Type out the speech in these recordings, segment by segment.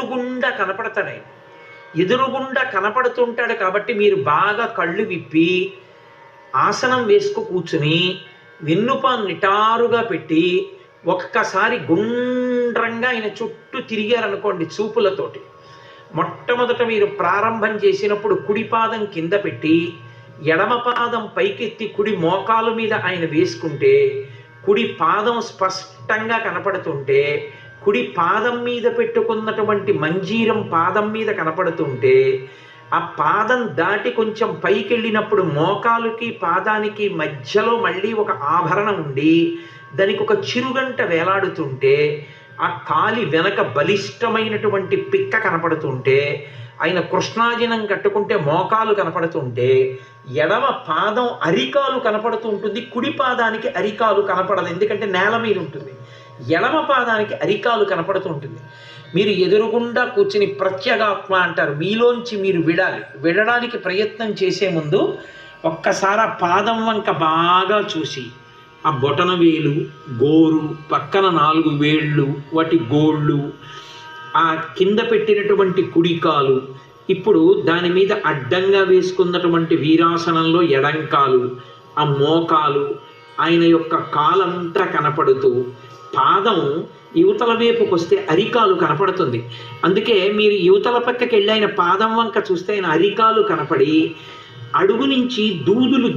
ఎదురుగుండా కనపడతాడు ఆయన ఎదురుగుండా కనపడుతుంటాడు కాబట్టి మీరు బాగా కళ్ళు విప్పి ఆసనం వేసుకు కూర్చుని వెన్నుపాను నిటారుగా పెట్టి ఒక్కసారి గుండ్రంగా ఆయన చుట్టూ తిరిగారనుకోండి చూపులతోటి. మొట్టమొదట మీరు ప్రారంభం చేసినప్పుడు కుడి పాదం కింద పెట్టి ఎడమ పాదం పైకెత్తి కుడి మోకాలు మీద ఆయన వేసుకుంటే కుడి పాదం స్పష్టంగా కనపడుతుంటే కుడి పాదం మీద పెట్టుకున్నటువంటి మంజీరం పాదం మీద కనపడుతుంటే ఆ పాదం దాటి కొంచెం పైకి వెళ్ళినప్పుడు మోకాలుకి పాదానికి మధ్యలో మళ్ళీ ఒక ఆభరణం ఉండి దానికి ఒక చిరుగంట వేలాడుతుంటే ఆ కాలి వెనక బలిష్టమైనటువంటి పిక్క కనపడుతుంటే ఆయన కృష్ణాజినం కట్టుకుంటే మోకాలు కనపడుతుంటే ఎడమ పాదం అరికాలు కనపడుతూ ఉంటుంది కుడి పాదానికి అరికాలు కనపడదు. ఎందుకంటే నేల మీద ఉంటుంది. ఎడమ పాదానికి అరికాలు కనపడుతూ ఉంటుంది. మీరు ఎదురుగుండా కూర్చుని ప్రత్యేగాత్మ అంటారు. మీలోంచి మీరు విడాలి. విడడానికి ప్రయత్నం చేసే ముందు ఒక్కసారి ఆ పాదం వంక బాగా చూసి ఆ బొటన వేలు గోరు పక్కన నాలుగు వేళ్ళు వాటి గోళ్ళు ఆ కింద పెట్టినటువంటి కుడికాలు ఇప్పుడు దాని మీద అడ్డంగా వేసుకున్నటువంటి వీరాసనంలో ఎడంకాలు ఆ మోకాలు ఆయన యొక్క కాలంతా కనపడుతూ పాదం యువతల వైపుకి వస్తే అరికాలు కనపడుతుంది. అందుకే మీరు యువతల పక్కకి వెళ్ళి ఆయన పాదం వంక చూస్తే ఆయన అరికాలు కనపడి అడుగు నుంచి దూదులు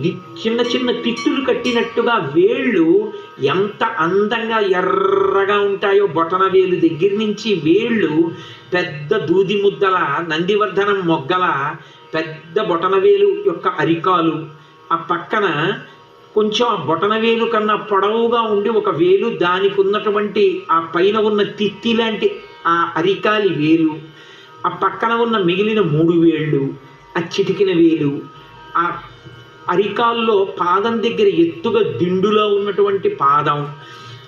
చిన్న చిన్న తిత్తులు కట్టినట్టుగా వేళ్ళు ఎంత అందంగా ఎర్రగా ఉంటాయో బొటన వేలు దగ్గర నుంచి వేళ్ళు పెద్ద దూది ముద్దల నందివర్ధనం మొగ్గల పెద్ద బొటన వేలు యొక్క అరికాలు. ఆ పక్కన కొంచెం ఆ బొటన వేలు కన్నా పొడవుగా ఉండి ఒక వేలు దానికి ఉన్నటువంటి ఆ పైన ఉన్న తిత్తి లాంటి ఆ అరికాలి వేలు ఆ పక్కన ఉన్న మిగిలిన మూడు వేళ్ళు ఆ చిటికిన వేలు ఆ అరికాల్లో పాదం దగ్గర ఎత్తుగా దిండులో ఉన్నటువంటి పాదం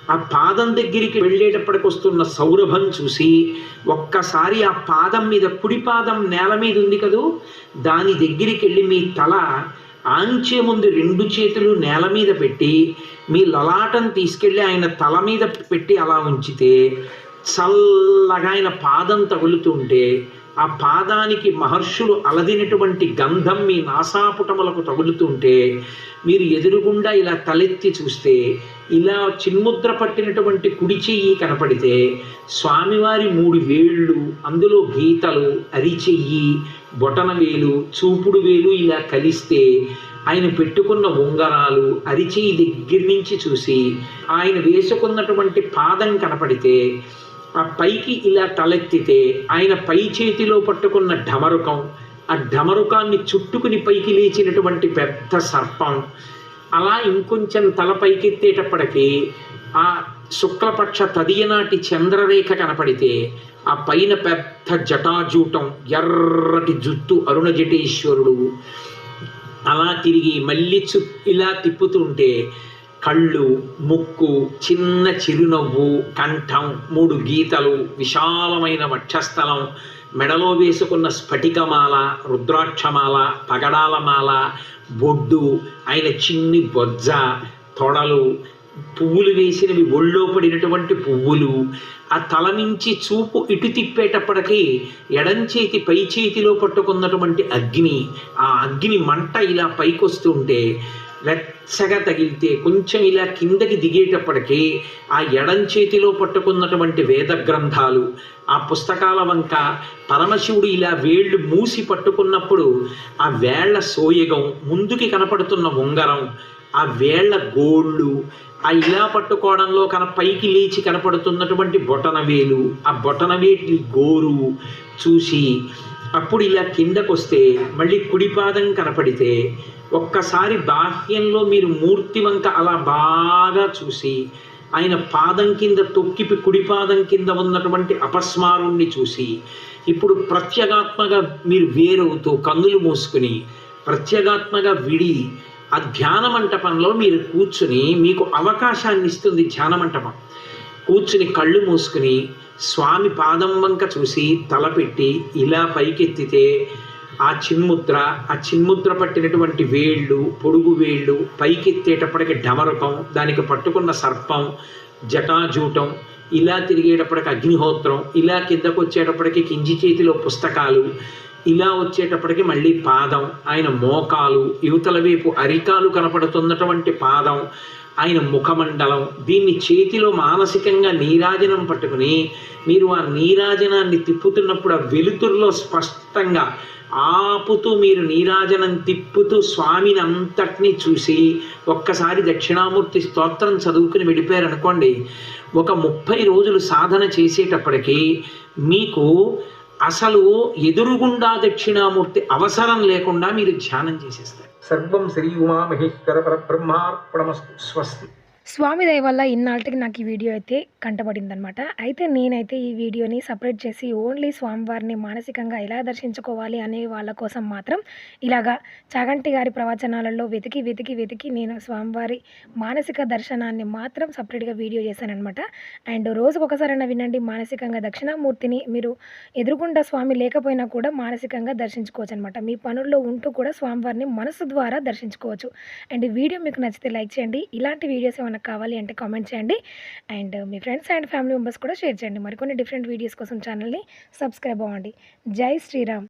ఆ పాదం దగ్గరికి వెళ్ళేటప్పటికి వస్తున్న సౌరభం చూసి ఒక్కసారి ఆ పాదం మీద కుడి పాదం నేల మీద ఉంది కదూ దాని దగ్గరికి వెళ్ళి మీ తల ఆంచే ముందు రెండు చేతులు నేల మీద పెట్టి మీ లలాటను తీసుకెళ్ళి ఆయన తల మీద పెట్టి అలా ఉంచితే చల్లగా ఆయన పాదం తగులుతుంటే ఆ పాదానికి మహర్షులు అలదినటువంటి గంధం మీ నాసాపుటములకు తగులుతుంటే మీరు ఎదురుగుండా ఇలా తలెత్తి చూస్తే ఇలా చిన్ముద్ర పట్టినటువంటి కుడి చెయ్యి కనపడితే స్వామివారి మూడు వేళ్ళు అందులో గీతలు అరిచెయ్యి బొటన వేలు చూపుడు వేలు ఇలా కలిస్తే ఆయన పెట్టుకున్న ఉంగరాలు అరిచేయి దగ్గర నుంచి చూసి ఆయన వేసుకున్నటువంటి పాదం కనపడితే ఆ పైకి ఇలా తలెత్తితే ఆయన పై చేతిలో పట్టుకున్న ఢమరుకం ఆ ఢమరుకాన్ని చుట్టుకుని పైకి లేచినటువంటి పెద్ద సర్పం అలా ఇంకొంచెం తల పైకెత్తేటప్పటికీ ఆ శుక్లపక్ష తదియనాటి చంద్రరేఖ కనపడితే ఆ పైన పెద్ద జటాజూటం ఎర్రటి జుత్తు అరుణ జటేశ్వరుడు అలా తిరిగి మళ్ళీ చు ఇలా తిప్పుతుంటే కళ్ళు ముక్కు చిన్న చిరునవ్వు కంఠం మూడు గీతలు విశాలమైన వక్షస్థలం మెడలో వేసుకున్న స్ఫటికమాల రుద్రాక్షమాల పగడాలమాల బొడ్డు ఆయన చిన్ని బొజ్జ తొడలు పువ్వులు వేసినవి ఒళ్ళో పడినటువంటి పువ్వులు ఆ తల నుంచి చూపు ఇటు తిప్పేటప్పటికీ ఎడం చేతి పై చేతిలో పట్టుకున్నటువంటి అగ్ని ఆ అగ్ని మంట ఇలా పైకొస్తుంటే వెచ్చగా తగిలితే కొంచెం ఇలా కిందకి దిగేటప్పటికీ ఆ ఎడం చేతిలో పట్టుకున్నటువంటి వేద గ్రంథాలు ఆ పుస్తకాల వంక పరమశివుడు ఇలా వేళ్ళు మూసి పట్టుకున్నప్పుడు ఆ వేళ్ళ సోయగం ముందుకి కనపడుతున్న ఉంగరం ఆ వేళ్ళ గోళ్ళు ఆ ఇలా పట్టుకోవడంలో కన పైకి లేచి కనపడుతున్నటువంటి బొటన వేలు ఆ బొటన వేటి గోరు చూసి అప్పుడు ఇలా కిందకొస్తే మళ్ళీ కుడిపాదం కనపడితే ఒక్కసారి బాహ్యంలో మీరు మూర్తి వంక అలా బాగా చూసి ఆయన పాదం కింద తొక్కిపి కుడిపాదం కింద ఉన్నటువంటి అపస్మారుణ్ణి చూసి ఇప్పుడు ప్రత్యేగాత్మగా మీరు వేరవుతూ కన్నులు మూసుకుని ప్రత్యేగాత్మగా విడి ఆ ధ్యాన మంటపంలో మీరు కూర్చుని మీకు అవకాశాన్ని ఇస్తుంది ధ్యాన మంటపం కూర్చుని కళ్ళు మూసుకుని స్వామి పాదం వంక చూసి తలపెట్టి ఇలా పైకెత్తితే ఆ చిన్ముద్ర ఆ చిన్ముద్ర పట్టినటువంటి వేళ్ళు పొడుగు వేళ్ళు పైకెత్తేటప్పటికి డమరుకం దానికి పట్టుకున్న సర్పం జటాజూటం ఇలా తిరిగేటప్పటికి అగ్నిహోత్రం ఇలా కిందకు వచ్చేటప్పటికి కింజి చేతిలో పుస్తకాలు ఇలా వచ్చేటప్పటికి మళ్ళీ పాదం. ఆయన మోకాలు యువతల వైపు అరికాలు కనపడుతున్నటువంటి పాదం ఆయన ముఖమండలం. దీన్ని చేతిలో మానసికంగా నీరాజనం పట్టుకుని మీరు ఆ నీరాజనాన్ని తిప్పుతున్నప్పుడు ఆ వెలుతురులో స్పష్టంగా ఆపుతూ మీరు నీరాజనం తిప్పుతూ స్వామిని అంతటినీ చూసి ఒక్కసారి దక్షిణామూర్తి స్తోత్రం చదువుకుని వెళ్ళిపోయారనుకోండి ఒక ముప్పై రోజులు సాధన చేసేటప్పటికీ మీకు అసలు ఎదురుగుండా దక్షిణామూర్తి అవసరం లేకుండా మీరు ధ్యానం చేసేస్తారు. సర్వం శ్రీ ఉమామహేశ్వర పరబ్రహ్మార్పణమస్తు. స్వస్తి. స్వామి దయ వల్ల ఇన్నాళ్ళకి నాకు ఈ వీడియో అయితే కంటపడిందనమాట అయితే నేనైతే ఈ వీడియోని సపరేట్ చేసి ఓన్లీ స్వామివారిని మానసికంగా ఎలా దర్శించుకోవాలి అనే వాళ్ళ కోసం మాత్రం ఇలాగా చాగంటి గారి ప్రవచనాలలో వెతికి వెతికి వెతికి నేను స్వామివారి మానసిక దర్శనాన్ని మాత్రం సపరేట్గా వీడియో చేశానమాట అండ్ రోజుకు ఒకసారైనా వినండి మానసికంగా దక్షిణామూర్తిని మీరు ఎదురుకుండా స్వామి లేకపోయినా కూడా మానసికంగా దర్శించుకోవచ్చు అనమాట మీ పనుల్లో ఉంటూ కూడా స్వామివారిని మనసు ద్వారా దర్శించుకోవచ్చు. అండ్ వీడియో మీకు నచ్చితే లైక్ చేయండి. ఇలాంటి వీడియోస్ ఏమైనా కావాలి అంటే కామెంట్ చేయండి. అండ్ మీ ఫ్రెండ్స్ అండ్ ఫ్యామిలీ మెంబర్స్ కూడా షేర్ చేయండి. మరికొన్ని డిఫరెంట్ వీడియోస్ కోసం ఛానల్ని సబ్స్క్రైబ్ అవ్వండి. జై శ్రీరామ్.